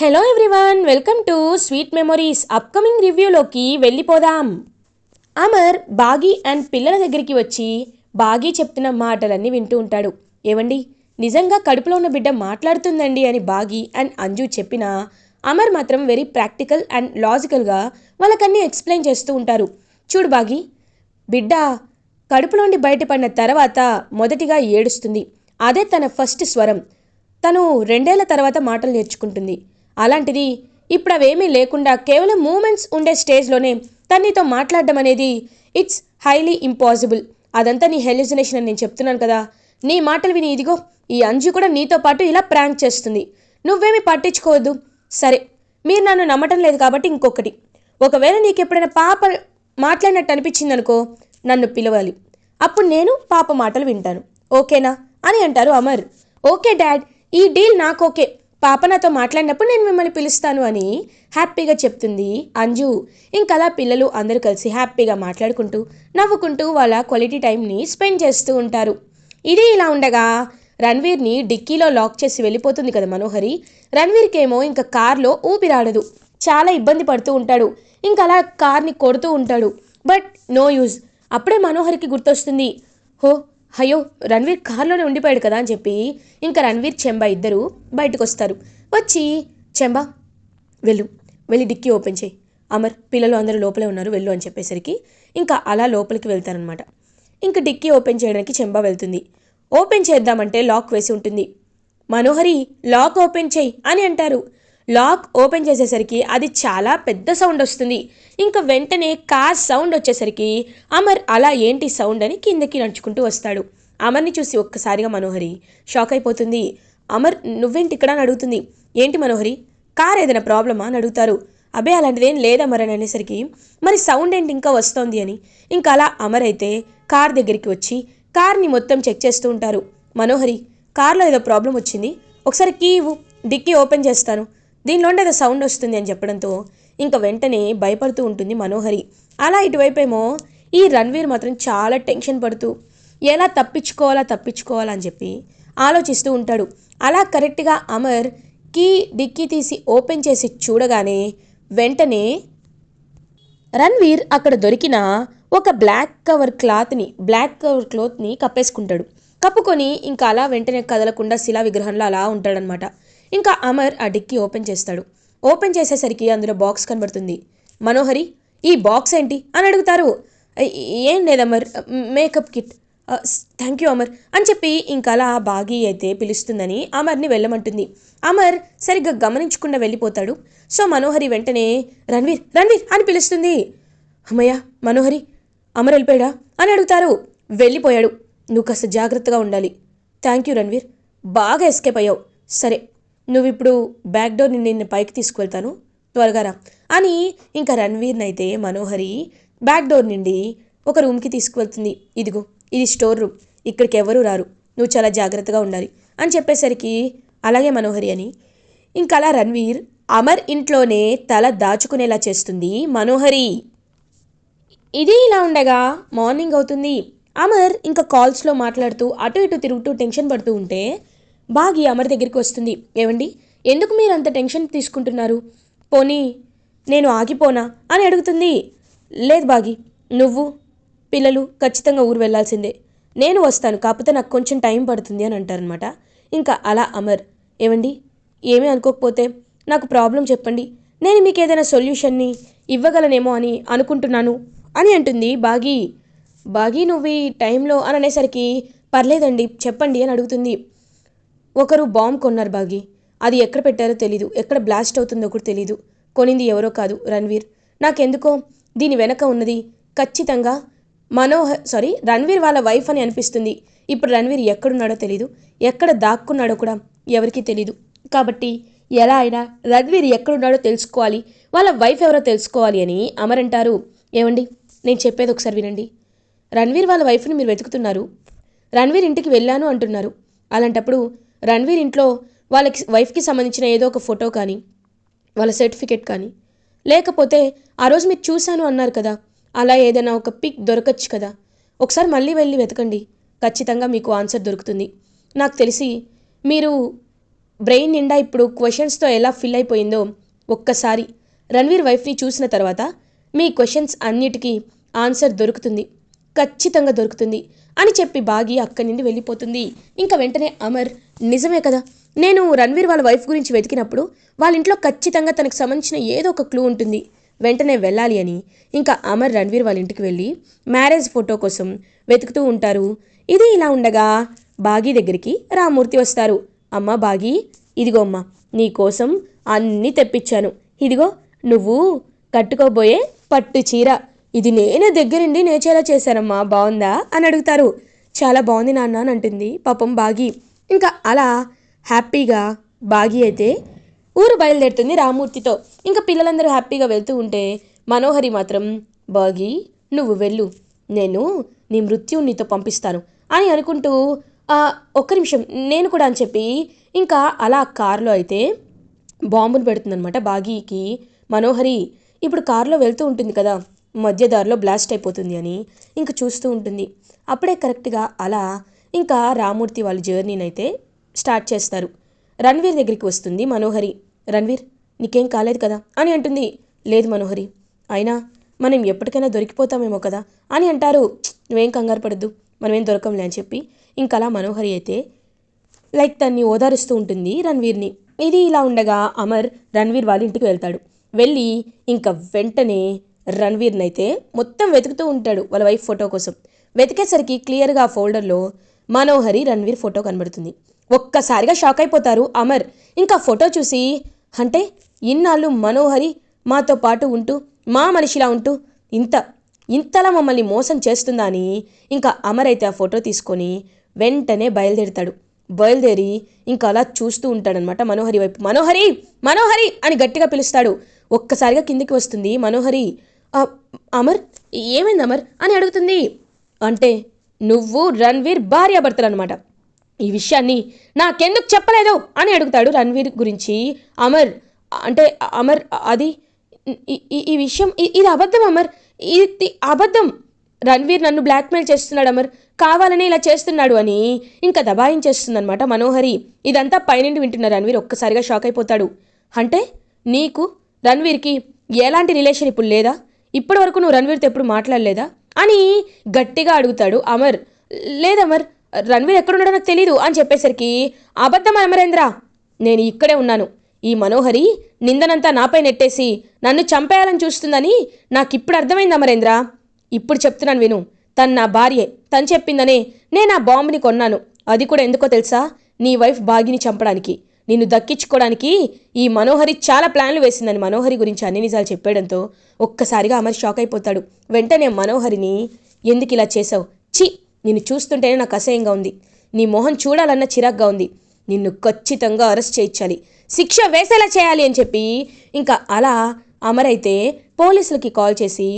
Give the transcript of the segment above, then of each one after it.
Hello everyone welcome to sweet memories upcoming రివ్యూలోకి వెళ్ళిపోదాం. Amar Baaghi and పిల్లల దగ్గరికి వచ్చి బాగీ చెప్తున్న మాటలన్నీ వింటూ ఉంటాడు. ఏవండి? నిజంగా కడుపులో ఉన్న బిడ్డ మాట్లాడుతుందండి అని బాగి అండ్ అంజు చెప్పిన అమర్ మాత్రం వెరీ ప్రాక్టికల్ అండ్ లాజికల్గా వాళ్ళకన్నీ ఎక్స్ప్లెయిన్ చేస్తూ ఉంటారు. చూడు బాగి బిడ్డ కడుపులోండి బయటపడిన తర్వాత మొదటిగా ఏడుస్తుంది. అదే తన ఫస్ట్ స్వరం. తను రెండేళ్ళ తర్వాత మాటలు నేర్చుకుంటుంది. అలాంటిది ఇప్పుడు అవేమీ లేకుండా కేవలం మూమెంట్స్ ఉండే స్టేజ్లోనే తన్నితో మాట్లాడడం అనేది ఇట్స్ హైలీ ఇంపాసిబుల్. అదంతా నీ హెలిజినేషన్ అని నేను చెప్తున్నాను కదా. నీ మాటలు విని ఇదిగో ఈ అంజు కూడా నీతో పాటు ఇలా ప్రాంక్ చేస్తుంది. నువ్వేమీ పట్టించుకోవద్దు. సరే మీరు నన్ను నమ్మటం లేదు కాబట్టి ఇంకొకటి. ఒకవేళ నీకు ఎప్పుడైనా పాప మాట్లాడినట్టు అనిపించింది అనుకో నన్ను పిలవాలి. అప్పుడు నేను పాప మాటలు వింటాను. ఓకేనా? అని అంటారు అమర్. ఓకే డాడ్ ఈ డీల్ నాకు ఓకే పాప నాతో మాట్లాడినప్పుడు నేను మిమ్మల్ని పిలుస్తాను అని హ్యాపీగా చెప్తుంది అంజు. ఇంకలా పిల్లలు అందరూ కలిసి హ్యాపీగా మాట్లాడుకుంటూ నవ్వుకుంటూ వాళ్ళ క్వాలిటీ టైంని స్పెండ్ చేస్తూ ఉంటారు. ఇది ఇలా ఉండగా రణ్వీర్ని డిక్కీలో లాక్ చేసి వెళ్ళిపోతుంది కదా మనోహరి. రణ్వీర్కేమో ఇంకా కార్లో ఊపిరాడదు. చాలా ఇబ్బంది పడుతూ ఉంటాడు. ఇంకా అలా కార్ని కొడుతూ ఉంటాడు. But no use. అప్పుడే మనోహరికి గుర్తొస్తుంది. హో అయ్యో రణ్వీర్ కార్లోనే ఉండిపోయాడు కదా అని చెప్పి ఇంకా రణ్వీర్ చెంబా ఇద్దరు బయటకు వస్తారు వచ్చి చెంబా వెళ్ళు. వెళ్ళి డిక్కీ ఓపెన్ చేయి. అమర్ పిల్లలు అందరూ లోపలే ఉన్నారు వెళ్ళు అని చెప్పేసరికి ఇంకా అలా లోపలికి వెళ్తారనమాట ఇంకా డిక్కీ ఓపెన్ చేయడానికి చెంబా వెళ్తుంది. ఓపెన్ చేద్దామంటే లాక్ వేసి ఉంటుంది. మనోహరి లాక్ ఓపెన్ చేయి అని అంటారు. లాక్ ఓపెన్ చేసేసరికి అది చాలా పెద్ద సౌండ్ వస్తుంది. ఇంకా వెంటనే కార్ సౌండ్ వచ్చేసరికి అమర్ అలా ఏంటి సౌండ్ అని కిందకి నడుచుకుంటూ వస్తాడు. అమర్ని చూసి ఒక్కసారిగా మనోహరి షాక్ అయిపోతుంది. అమర్ నువ్వేంటి ఇక్కడ? అని అడుగుతుంది. ఏంటి మనోహరి? కార్ ఏదైనా ప్రాబ్లమా? అని అడుగుతారు. అబే అలాంటిదేం లేదా మరి అని అనేసరికి మరి సౌండ్ ఏంటి ఇంకా వస్తోంది? అని. ఇంకా అలా అమర్ అయితే కార్ దగ్గరికి వచ్చి కార్ని మొత్తం చెక్ చేస్తూ ఉంటారు. మనోహరి కార్లో ఏదో ప్రాబ్లం వచ్చింది. ఒకసారి కీ ఇవ్వు. డిక్కీ ఓపెన్ చేస్తాను. దీనిలో ఏదో సౌండ్ వస్తుంది అని చెప్పడంతో ఇంకా వెంటనే భయపడుతూ ఉంటుంది మనోహరి. అలా ఇటువైపేమో ఈ రణ్వీర్ మాత్రం చాలా టెన్షన్ పడుతూ ఎలా తప్పించుకోవాలా తప్పించుకోవాలా అని చెప్పి ఆలోచిస్తూ ఉంటాడు. అలా కరెక్ట్గా అమర్ కీ డిక్కీ తీసి ఓపెన్ చేసి చూడగానే వెంటనే రణ్వీర్ అక్కడ దొరికిన ఒక బ్లాక్ కవర్ క్లాత్ని బ్లాక్ కవర్ క్లోత్ని కప్పేసుకుంటాడు. కప్పుకొని ఇంకా అలా వెంటనే కదలకుండా శిలా విగ్రహంలో అలా ఉంటాడనమాట ఇంకా అమర్ ఆ డిక్కీ ఓపెన్ చేస్తాడు. ఓపెన్ చేసేసరికి అందులో బాక్స్ కనబడుతుంది. మనోహరి ఈ బాక్స్ ఏంటి? అని అడుగుతారు. ఏం లేదు Amar makeup kit. Thank you Amar అని చెప్పి ఇంకలా అలా బాగీ అయితే పిలుస్తుందని అమర్ని వెళ్ళమంటుంది. అమర్ సరిగ్గా గమనించకుండా వెళ్ళిపోతాడు. సో మనోహరి వెంటనే రణ్వీర్ రణ్వీర్ అని పిలుస్తుంది. అమ్మయ్య మనోహరి అమర్ వెళ్ళిపోయాడా? అని అడుగుతారు. వెళ్ళిపోయాడు. నువ్వు కాస్త జాగ్రత్తగా ఉండాలి. థ్యాంక్ యూ రణ్వీర్ బాగా ఎస్కేప్ అయ్యావు. సరే నువ్వు ఇప్పుడు బ్యాక్ డోర్ నిన్ను పైకి తీసుకువెళ్తాను. త్వరగా రా. అని ఇంకా రణ్వీర్ని అయితే మనోహరి బ్యాక్ డోర్ నుండి ఒక రూమ్కి తీసుకువెళ్తుంది. ఇదిగో ఇది స్టోర్ రూమ్ ఇక్కడికి ఎవరూ రారు. నువ్వు చాలా జాగ్రత్తగా ఉండాలి అని చెప్పేసరికి అలాగే మనోహరి అని ఇంకా అలా రణ్వీర్ అమర్ ఇంట్లోనే తల దాచుకునేలా చేస్తుంది మనోహరి. ఇది ఇలా ఉండగా మార్నింగ్ అవుతుంది. అమర్ ఇంకా కాల్స్లో మాట్లాడుతూ అటు ఇటు తిరుగుతూ టెన్షన్ పడుతూ ఉంటే బాగి అమర్ దగ్గరికి వస్తుంది. ఏమండి ఎందుకు మీరు అంత టెన్షన్ తీసుకుంటున్నారు? పోనీ నేను ఆగిపోనా? అని అడుగుతుంది. లేదు బాగి నువ్వు పిల్లలు ఖచ్చితంగా ఊరు వెళ్ళాల్సిందే. నేను వస్తాను కాకపోతే నాకు కొంచెం టైం పడుతుంది అని అంటారనమాట ఇంకా అలా అమర్ ఏమండి ఏమీ అనుకోకపోతే నాకు ప్రాబ్లం చెప్పండి. నేను మీకు ఏదైనా సొల్యూషన్ని ఇవ్వగలనేమో అని అనుకుంటున్నాను అని అంటుంది బాగి. బాగి నువ్వు ఈ టైంలో అని అనేసరికి పర్లేదండి చెప్పండి అని అడుగుతుంది. ఒకరు బాంబ్ కొన్నారు బాగి. అది ఎక్కడ పెట్టారో తెలీదు. ఎక్కడ బ్లాస్ట్ అవుతుందో కూడా తెలీదు. కొనింది ఎవరో కాదు రణ్వీర్. నాకెందుకో? దీని వెనక ఉన్నది ఖచ్చితంగా మనోహర్ సారీ రణ్వీర్ వాళ్ళ వైఫ్ అని అనిపిస్తుంది. ఇప్పుడు రణ్వీర్ ఎక్కడున్నాడో తెలీదు. ఎక్కడ దాక్కున్నాడో కూడా ఎవరికీ తెలీదు. కాబట్టి ఎలా అయినా రణ్వీర్ ఎక్కడున్నాడో తెలుసుకోవాలి. వాళ్ళ వైఫ్ ఎవరో తెలుసుకోవాలి అని అమర్ అంటారు ఏమండి? నేను చెప్పేది ఒకసారి వినండి. రణ్వీర్ వాళ్ళ వైఫ్ని మీరు వెతుకుతున్నారు. రణ్వీర్ ఇంటికి వెళ్ళాను అంటున్నారు. అలాంటప్పుడు రణ్వీర్ ఇంట్లో వాళ్ళకి వైఫ్కి సంబంధించిన ఏదో ఒక ఫోటో కానీ వాళ్ళ సర్టిఫికేట్ కానీ. లేకపోతే ఆ రోజు మీరు చూశాను అన్నారు కదా అలా ఏదైనా ఒక పిక్ దొరకచ్చు కదా. ఒకసారి మళ్ళీ వెళ్ళి వెతకండి ఖచ్చితంగా మీకు ఆన్సర్ దొరుకుతుంది. నాకు తెలిసి మీరు బ్రెయిన్ నిండా ఇప్పుడు క్వశ్చన్స్తో ఎలా ఫిల్ అయిపోయిందో ఒక్కసారి రణ్వీర్ వైఫ్ని చూసిన తర్వాత మీ క్వశ్చన్స్ అన్నిటికీ ఆన్సర్ దొరుకుతుంది. ఖచ్చితంగా దొరుకుతుంది. అని చెప్పి బాగి అక్కడి నుండి వెళ్ళిపోతుంది. ఇంకా వెంటనే అమర్ నిజమే కదా నేను రణ్వీర్ వాళ్ళ వైఫ్ గురించి వెతికినప్పుడు వాళ్ళ ఇంట్లో ఖచ్చితంగా తనకు సంబంధించిన ఏదో ఒక క్లూ ఉంటుంది. వెంటనే వెళ్ళాలి అని ఇంకా అమర్ రణ్వీర్ వాళ్ళ ఇంటికి వెళ్ళి మ్యారేజ్ ఫోటో కోసం వెతుకుతూ ఉంటారు. ఇది ఇలా ఉండగా బాగీ దగ్గరికి రామూర్తి వస్తారు. అమ్మ బాగీ ఇదిగో అమ్మ నీకోసం అన్నీ తెప్పించాను. ఇదిగో నువ్వు కట్టుకోబోయే పట్టు చీర ఇది నేనే దగ్గరుండి నేచేలా చేశానమ్మా బాగుందా అని అడుగుతారు. చాలా బాగుంది నాన్న అని అంటుంది పాపం బాగి. ఇంకా అలా హ్యాపీగా బాగి అయితే ఊరు బయలుదేరుతుంది రామూర్తితో. ఇంకా పిల్లలందరూ హ్యాపీగా వెళ్తూ ఉంటే మనోహరి మాత్రం బాగి నువ్వు వెళ్ళు. నేను నీ మృత్యువు నీతో పంపిస్తాను. అని అనుకుంటూ ఒక్క నిమిషం నేను కూడా అని చెప్పి ఇంకా అలా కారులో అయితే బాంబును పెడుతుందనమాట బాగీకి మనోహరి. ఇప్పుడు కారులో వెళ్తూ ఉంటుంది కదా మధ్య దారిలో బ్లాస్ట్ అయిపోతుంది అని ఇంక చూస్తూ ఉంటుంది. అప్పుడే కరెక్ట్గా అలా ఇంకా రామూర్తి వాళ్ళ జర్నీని అయితే స్టార్ట్ చేస్తారు. రణ్వీర్ దగ్గరికి వస్తుంది మనోహరి. రణ్వీర్ నీకేం కాలేదు కదా? అని అంటుంది. లేదు మనోహరి. అయినా మనం ఎప్పటికైనా దొరికిపోతామేమో కదా? అని అంటారు. నువ్వేం కంగారు పడద్దు. మనమేం దొరకంలే అని చెప్పి ఇంకలా అలా మనోహరి అయితే లైక్ తన్ని ఓదారుస్తూ ఉంటుంది రణ్వీర్ని. ఇది ఇలా ఉండగా అమర్ రణ్వీర్ వాళ్ళ ఇంటికి వెళ్తాడు. వెళ్ళి ఇంకా వెంటనే రణవీర్ని అయితే మొత్తం వెతుకుతూ ఉంటాడు వాళ్ళ వైఫ్ ఫోటో కోసం. వెతికేసరికి క్లియర్గా ఆ ఫోల్డర్లో మనోహరి రణ్వీర్ ఫోటో కనబడుతుంది. ఒక్కసారిగా షాక్ అయిపోతారు అమర్. ఇంకా ఫోటో చూసి అంటే ఇన్నాళ్ళు మనోహరి మాతో పాటు ఉంటూ మా మనిషిలా ఉంటూ ఇంత ఇంతలా మమ్మల్ని మోసం చేస్తుందా అని ఇంకా అమర్ అయితే ఆ ఫోటో తీసుకొని వెంటనే బయలుదేరుతాడు. బయలుదేరి ఇంకా అలా చూస్తూ ఉంటాడనమాట మనోహరి వైపు. మనోహరి! మనోహరి! అని గట్టిగా పిలుస్తాడు. ఒక్కసారిగా కిందికి వస్తుంది మనోహరి. అమర్ ఏమైంది అమర్? అని అడుగుతుంది. అంటే నువ్వు రణ్వీర్ భార్యాభర్తలు అనమాట ఈ విషయాన్ని నాకెందుకు చెప్పలేదు? అని అడుగుతాడు రణ్వీర్ గురించి. అమర్ అంటే అమర్ అది ఈ- విషయం ఇది అబద్ధం అమర్. ఇది అబద్ధం. రణ్వీర్ నన్ను బ్లాక్మెయిల్ చేస్తున్నాడు అమర్. కావాలని ఇలా చేస్తున్నాడు అని ఇంకా దబాయించేస్తుందనమాట మనోహరి. ఇదంతా పైనుండి వింటున్న రణ్వీర్ ఒక్కసారిగా షాక్ అయిపోతాడు. అంటే నీకు రణ్వీర్కి ఎలాంటి రిలేషన్ ఇప్పుడు లేదా? ఇప్పటి వరకు నువ్వు రణ్వీర్తో ఎప్పుడు మాట్లాడలేదా? అని గట్టిగా అడుగుతాడు అమర్. లేదమర్ రణ్వీర్ ఎక్కడున్నాడో నాకు తెలీదు అని చెప్పేసరికి అబద్ధం అమరేంద్ర నేను ఇక్కడే ఉన్నాను. ఈ మనోహరి నిందనంతా నాపై నెట్టేసి నన్ను చంపేయాలని చూస్తుందని నాకు ఇప్పుడు అర్థమైంది అమరేంద్ర. ఇప్పుడు చెప్తున్నాను విను. తను నా భార్యే. తను చెప్పిందనే నేను ఆ బాంబుని కొన్నాను. అది కూడా ఎందుకో తెలుసా? నీ వైఫ్ బాగిని చంపడానికి. నిన్ను దక్కించుకోవడానికి ఈ మనోహరి చాలా ప్లాన్లు వేసిందని మనోహరి గురించి అన్ని నిజాలు చెప్పేయడంతో ఒక్కసారిగా అమర్ షాక్ అయిపోతాడు. వెంటనే మనోహరిని ఎందుకు ఇలా చేసావు ఛీ! నిన్ను చూస్తుంటేనే నాకు అసహ్యంగా ఉంది. నీ మొహం చూడాలన్న చిరాగ్గా ఉంది. నిన్ను ఖచ్చితంగా అరెస్ట్ చేయించాలి. శిక్ష వేసేలా చేయాలి అని చెప్పి ఇంకా అలా అమర్ అయితే పోలీసులకి కాల్ చేసి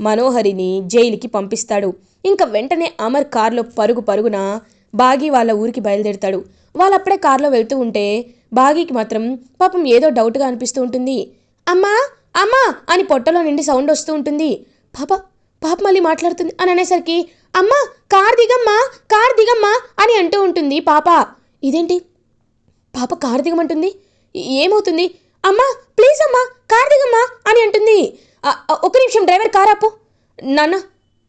మనోహరిని జైలుకి పంపిస్తాడు. ఇంకా వెంటనే అమర్ కారులో పరుగు పరుగున బాగి వాళ్ళ ఊరికి బయలుదేరుతాడు. వాళ్ళప్పుడే కారులో వెళ్తూ ఉంటే బాగీకి మాత్రం పాపం ఏదో డౌట్గా అనిపిస్తూ ఉంటుంది. అమ్మా అమ్మా అని పొట్టలో నుండి సౌండ్ వస్తూ ఉంటుంది. పాప పాప మళ్ళీ మాట్లాడుతుంది అని అనేసరికి అమ్మా కార్ దిగమ్మా కార్ దిగమ్మా అని అంటూ ఉంటుంది పాప. ఇదేంటి? పాప కార్ దిగమంటుంది? ఏమవుతుంది? అమ్మా ప్లీజ్ అమ్మా కార్ దిగమ్మా అని అంటుంది. ఒక ఒక్క నిమిషం డ్రైవర్ కార్ ఆపు. నాన్న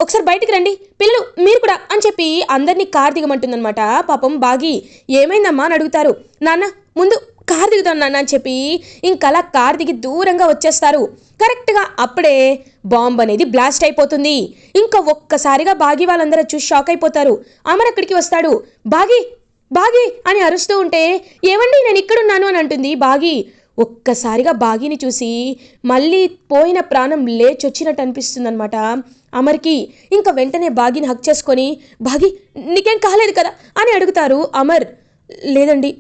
ఒకసారి బయటికి రండి. పిల్లలు మీరు కూడా అని చెప్పి అందరినీ కార్ దిగమంటుందనమాట పాపం బాగి ఏమైందమ్మా అని అడుగుతారు. నాన్న ముందు కార్ దిగుతాను నాన్న అని చెప్పి ఇంకలా కార్ దిగి దూరంగా వచ్చేస్తారు. కరెక్ట్గా అప్పుడే బాంబ్ అనేది బ్లాస్ట్ అయిపోతుంది. ఇంకా ఒక్కసారిగా బాగి వాళ్ళందరూ చూసి షాక్ అయిపోతారు. అమర్ అక్కడికి వస్తాడు. బాగి బాగి అని అరుస్తూ ఉంటే ఏమండి నేను ఇక్కడున్నాను అని అంటుంది బాగి. ఒక్కసారిగా బాగిని చూసి మళ్ళీ పోయిన ప్రాణం లేచొచ్చినట్టు అనిపిస్తుందనమాట అమర్కి ఇంకా వెంటనే బాగిని హక్ చేసుకొని బాగి నీకేం కాలేదు కదా? అని అడుగుతారు అమర్. లేదండి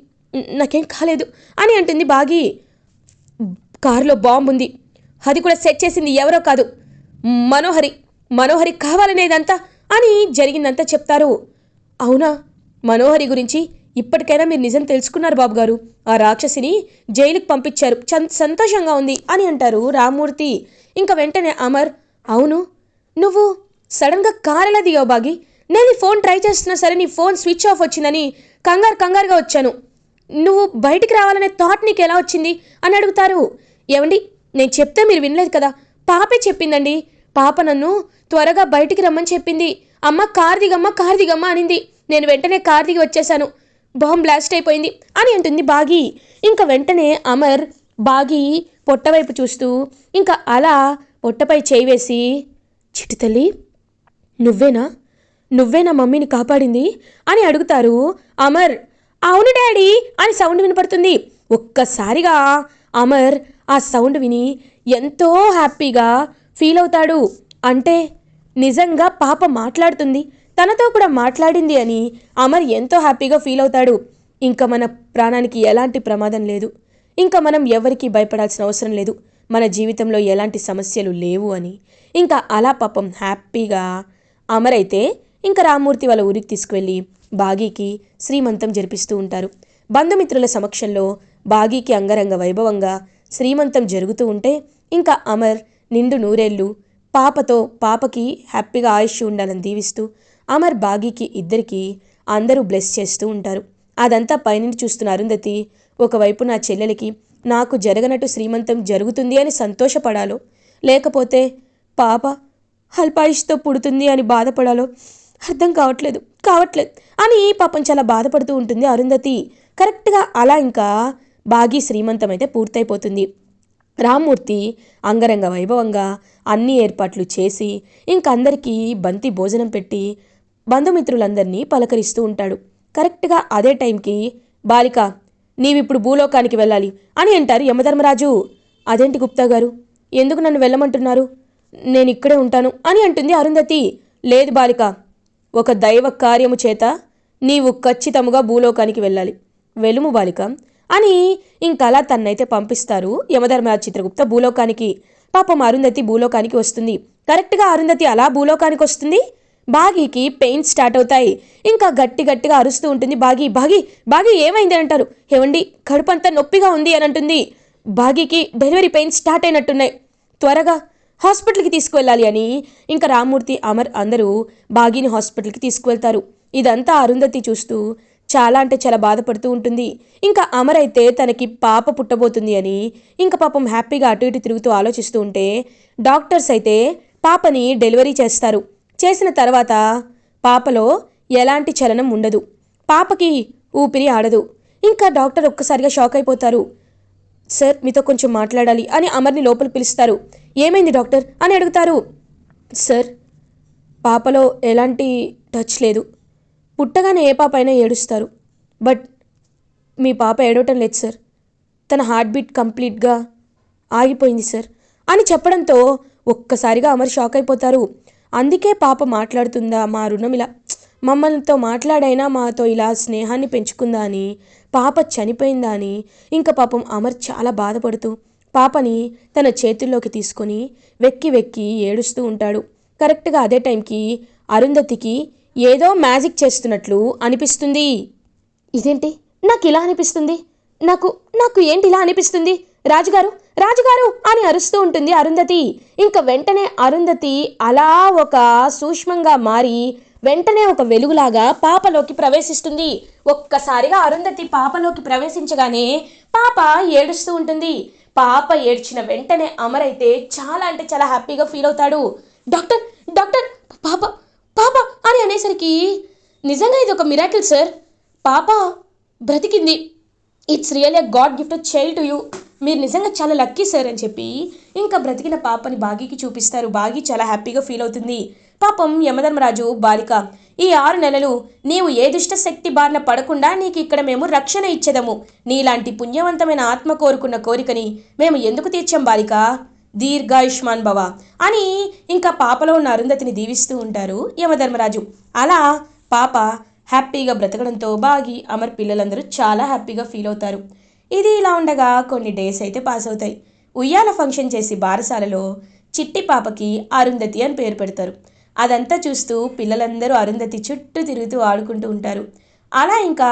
నాకేం కాలేదు అని అంటుంది బాగి. కారులో బాంబు ఉంది అది కూడా సెట్ చేసింది ఎవరో కాదు. మనోహరి మనోహరి కావాలనేదంతా అని జరిగిందంతా చెప్తారు. అవునా? మనోహరి గురించి ఇప్పటికైనా మీరు నిజం తెలుసుకున్నారు బాబు గారు. ఆ రాక్షసిని జైలుకి పంపించారు. చం సంతోషంగా ఉంది అని అంటారు రామ్మూర్తి. ఇంకా వెంటనే అమర్ అవును నువ్వు సడన్గా కారెలా దిగావు బాగి? నేను ఈ ఫోన్ ట్రై చేస్తున్నా సరే నీ ఫోన్ స్విచ్ ఆఫ్ వచ్చిందని కంగారు కంగారుగా వచ్చాను. నువ్వు బయటికి రావాలనే థాట్ నీకు ఎలా వచ్చింది అని అడుగుతారు. ఏమండి నేను చెప్తే మీరు వినలేదు కదా? పాపే చెప్పిందండి. పాప నన్ను త్వరగా బయటికి రమ్మని చెప్పింది. అమ్మ కార్ దిగమ్మ కార్ దిగమ్మ అనింది. నేను వెంటనే కార్ దిగి వచ్చేసాను. బాంబ్ బ్లాస్ట్ అయిపోయింది అని అంటుంది బాగి. ఇంకా వెంటనే అమర్ బాగి పొట్టవైపు చూస్తూ ఇంకా అలా పొట్టపై చేయి వేసి చిట్టి తల్లి నువ్వేనా? నువ్వేనా మమ్మీని కాపాడింది? అని అడుగుతారు అమర్. అవును డాడీ అని సౌండ్ వినపడుతుంది. ఒక్కసారిగా అమర్ ఆ సౌండ్ విని ఎంతో హ్యాపీగా ఫీల్ అవుతాడు. అంటే నిజంగా పాప మాట్లాడుతుంది. తనతో కూడా మాట్లాడింది అని అమర్ ఎంతో హ్యాపీగా ఫీల్ అవుతాడు. ఇంకా మన ప్రాణానికి ఎలాంటి ప్రమాదం లేదు. ఇంకా మనం ఎవరికీ భయపడాల్సిన అవసరం లేదు. మన జీవితంలో ఎలాంటి సమస్యలు లేవు అని. ఇంకా అలా పాపం హ్యాపీగా అమరైతే ఇంకా రామ్మూర్తి వాళ్ళ ఊరికి తీసుకువెళ్ళి బాగీకి శ్రీమంతం జరిపిస్తూ ఉంటారు. బంధుమిత్రుల సమక్షంలో బాగీకి అంగరంగ వైభవంగా శ్రీమంతం జరుగుతూ ఉంటే ఇంకా అమర్ నిండు నూరేళ్ళు పాపతో పాపకి హ్యాపీగా ఆయుష్ ఉండాలని దీవిస్తూ అమర్ బాగీకి ఇద్దరికి అందరూ బ్లెస్ చేస్తూ ఉంటారు. అదంతా పైనుండి చూస్తున్న అరుంధతి ఒకవైపు నా చెల్లెలకి నాకు జరగనట్టు శ్రీమంతం జరుగుతుంది అని సంతోషపడాలో? లేకపోతే పాప అల్పాయుష్తో పుడుతుంది అని బాధపడాలో? అర్థం కావట్లేదు కావట్లేదు అని పాపం చాలా బాధపడుతూ ఉంటుంది అరుంధతి. కరెక్ట్గా అలా ఇంకా బాగీ శ్రీమంతం అయితే పూర్తయిపోతుంది. రామ్మూర్తి అంగరంగ వైభవంగా అన్ని ఏర్పాట్లు చేసి ఇంకందరికీ బంతి భోజనం పెట్టి బంధుమిత్రులందరినీ పలకరిస్తూ ఉంటాడు. కరెక్ట్గా అదే టైంకి బాలిక నీవిప్పుడు భూలోకానికి వెళ్ళాలి అని అంటారు యమధర్మరాజు. అదేంటి గుప్తా గారు? ఎందుకు నన్ను వెళ్ళమంటున్నారు? నేను ఇక్కడే ఉంటాను అని అంటుంది అరుంధతి. లేదు బాలిక ఒక దైవ కార్యము చేత నీవు ఖచ్చితముగా భూలోకానికి వెళ్ళాలి. వెలుము బాలిక అని ఇంకలా తన్నైతే పంపిస్తారు. యమధర్మరాజు చిత్రగుప్త భూలోకానికి. పాపం అరుంధతి భూలోకానికి వస్తుంది. కరెక్ట్గా అరుంధతి అలా భూలోకానికి వస్తుంది? బాగీకి పెయిన్ స్టార్ట్ అవుతాయి. ఇంకా గట్టి గట్టిగా అరుస్తూ ఉంటుంది. బాగి బాగి బాగి ఏమైంది అని అంటారు. ఏమండి కడుపంతా నొప్పిగా ఉంది అని అంటుంది. బాగీకి డెలివరీ పెయిన్ స్టార్ట్ అయినట్టున్నాయి. త్వరగా హాస్పిటల్కి తీసుకువెళ్ళాలి అని ఇంకా రామ్మూర్తి అమర్ అందరూ బాగీని హాస్పిటల్కి తీసుకువెళ్తారు. ఇదంతా అరుంధతి చూస్తూ చాలా అంటే చాలా బాధపడుతూ ఉంటుంది. ఇంకా అమర్ అయితే తనకి పాప పుట్టబోతుంది అని ఇంకా పాపం హ్యాపీగా అటు ఇటు తిరుగుతూ ఆలోచిస్తూ ఉంటే డాక్టర్స్ అయితే పాపని డెలివరీ చేస్తారు. చేసిన తర్వాత పాపలో ఎలాంటి చలనం ఉండదు. పాపకి ఊపిరి ఆడదు. ఇంకా డాక్టర్ ఒక్కసారిగా షాక్ అయిపోతారు. సార్ మీతో కొంచెం మాట్లాడాలి అని అమర్ని లోపల పిలుస్తారు. ఏమైంది డాక్టర్? అని అడుగుతారు. సార్ పాపలో ఎలాంటి టచ్ లేదు. పుట్టగానే ఏ పాప అయినా ఏడుస్తారు. బట్ మీ పాప ఏడవటం లేదు సార్. తన హార్ట్ బీట్ కంప్లీట్గా ఆగిపోయింది సార్. అని చెప్పడంతో ఒక్కసారిగా అమర్ షాక్ అయిపోతారు. అందుకే పాప మాట్లాడుతుందా మా రుణం ఇలా మమ్మల్నితో మాట్లాడైనా మాతో ఇలా స్నేహాన్ని పెంచుకుందా అని పాప చనిపోయిందా అని ఇంకా పాపం అమర్ చాలా బాధపడుతూ పాపని తన చేతుల్లోకి తీసుకొని వెక్కి వెక్కి ఏడుస్తూ ఉంటాడు. కరెక్ట్గా అదే టైంకి అరుంధతికి ఏదో మ్యాజిక్ చేస్తున్నట్లు అనిపిస్తుంది. ఇదేంటి? నాకు ఇలా అనిపిస్తుంది. నాకు నాకు ఏంటి ఇలా అనిపిస్తుంది? రాజుగారు రాజుగారు అని అరుస్తూ ఉంటుంది అరుంధతి. ఇంకా వెంటనే అరుంధతి అలా ఒక సూక్ష్మంగా మారి వెంటనే ఒక వెలుగులాగా పాపలోకి ప్రవేశిస్తుంది. ఒక్కసారిగా అరుంధతి పాపలోకి ప్రవేశించగానే పాప ఏడుస్తూ ఉంటుంది. పాప ఏడ్చిన వెంటనే అమర్ అయితే చాలా అంటే చాలా హ్యాపీగా ఫీల్ అవుతాడు. డాక్టర్ డాక్టర్ పాప పాప అని అనేసరికి నిజంగా ఇది ఒక మిరాకిల్ సార్ పాప బ్రతికింది. It's real a god gift child to you మీరు నిజంగా చాలా లక్కీ సార్ అని చెప్పి ఇంకా బ్రతికిన పాపని బాగీకి చూపిస్తారు. బాగి చాలా హ్యాపీగా ఫీల్ అవుతుంది. పాపం యమధర్మరాజు బాలిక ఈ ఆరు నెలలు నీవు ఏ దుష్ట శక్తి బారిన పడకుండా నీకు ఇక్కడ మేము రక్షణ ఇచ్చేదము. నీలాంటి పుణ్యవంతమైన ఆత్మ కోరుకున్న కోరికని మేము ఎందుకు తీర్చాం బాలిక? దీర్ఘాయుష్మాన్ భవ అని ఇంకా పాపలో ఉన్న అరుంధతిని దీవిస్తూ ఉంటారు యమధర్మరాజు. అలా పాప హ్యాపీగా బ్రతకడంతో బాగి అమర్ పిల్లలందరూ చాలా హ్యాపీగా ఫీల్ అవుతారు. ఇది ఇలా ఉండగా కొన్ని డేస్ అయితే పాస్ అవుతాయి. ఉయ్యాల ఫంక్షన్ చేసి బారసాలలో చిట్టి పాపకి అరుంధతి అని పేరు పెడతారు. అదంతా చూస్తూ పిల్లలందరూ అరుంధతి చుట్టూ తిరుగుతూ ఆడుకుంటూ ఉంటారు. అలా ఇంకా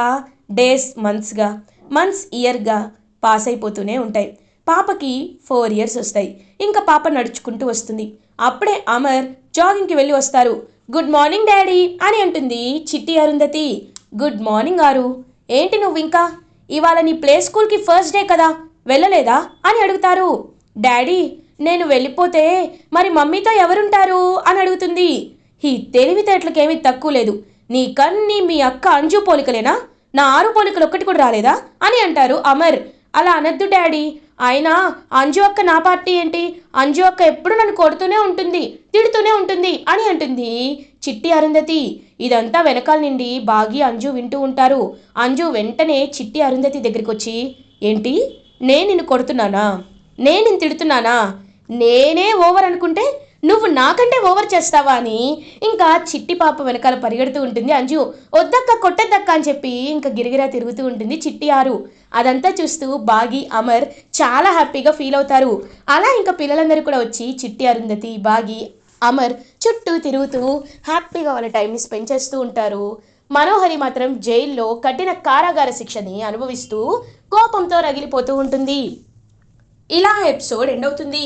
డేస్ మంత్స్గా మంత్స్ ఇయర్గా పాస్ అయిపోతూనే ఉంటాయి. పాపకి ఫోర్ ఇయర్స్ వస్తాయి. ఇంకా పాప నడుచుకుంటూ వస్తుంది. అప్పుడే అమర్ జాగింగ్కి వెళ్ళి వస్తారు. గుడ్ మార్నింగ్ డాడీ అని అంటుంది చిట్టి అరుంధతి. గుడ్ మార్నింగ్ ఆరు. ఏంటి నువ్వు ఇంకా? ఇవాళ నీ ప్లే స్కూల్కి ఫస్ట్ డే కదా? వెళ్ళలేదా? అని అడుగుతారు. డాడీ నేను వెళ్ళిపోతే మరి మమ్మీతో ఎవరుంటారు? అని అడుగుతుంది. ఈ తెలివితేటలకేమీ తక్కువ లేదు. నీ కన్ని మీ అక్క అంజు పోలికలేనా? నా ఆరు పోలికలు ఒక్కటి కూడా రాలేదా? అని అంటారు అమర్. అలా అనద్దు డాడీ. అయినా అంజు అక్క నా పార్టీ ఏంటి? అంజు అక్క ఎప్పుడు నన్ను కొడుతూనే ఉంటుంది తిడుతూనే ఉంటుంది అని అంటుంది. చిట్టి అరుంధతి ఇదంతా వెనకాల నుండి బాగి అంజు వింటూ ఉంటారు. అంజు వెంటనే చిట్టి అరుంధతి దగ్గరికి వచ్చి ఏంటి? నేను నిన్ను కొడుతున్నానా? నేను నిన్ను తిడుతున్నానా? నేనే ఓవర్ అనుకుంటే నువ్వు నాకంటే ఓవర్ చేస్తావా అని ఇంకా చిట్టి పాప వెనకాల పరిగెడుతూ ఉంటుంది. అంజు వద్దక్క కొట్టద్దక్క అని చెప్పి ఇంకా గిరిగిరా తిరుగుతూ ఉంటుంది చిట్టి ఆరు. అదంతా చూస్తూ బాగి అమర్ చాలా హ్యాపీగా ఫీల్ అవుతారు. అలా ఇంకా పిల్లలందరూ కూడా వచ్చి చిట్టి అరుంధతి బాగి అమర్ చుట్టూ తిరుగుతూ హ్యాపీగా వాళ్ళ టైంని స్పెండ్ చేస్తూ ఉంటారు. మనోహరి మాత్రం జైల్లో కఠిన కారాగార శిక్షని అనుభవిస్తూ కోపంతో రగిలిపోతూ ఉంటుంది. ఇలా ఎపిసోడ్ ఎండ్ అవుతుంది.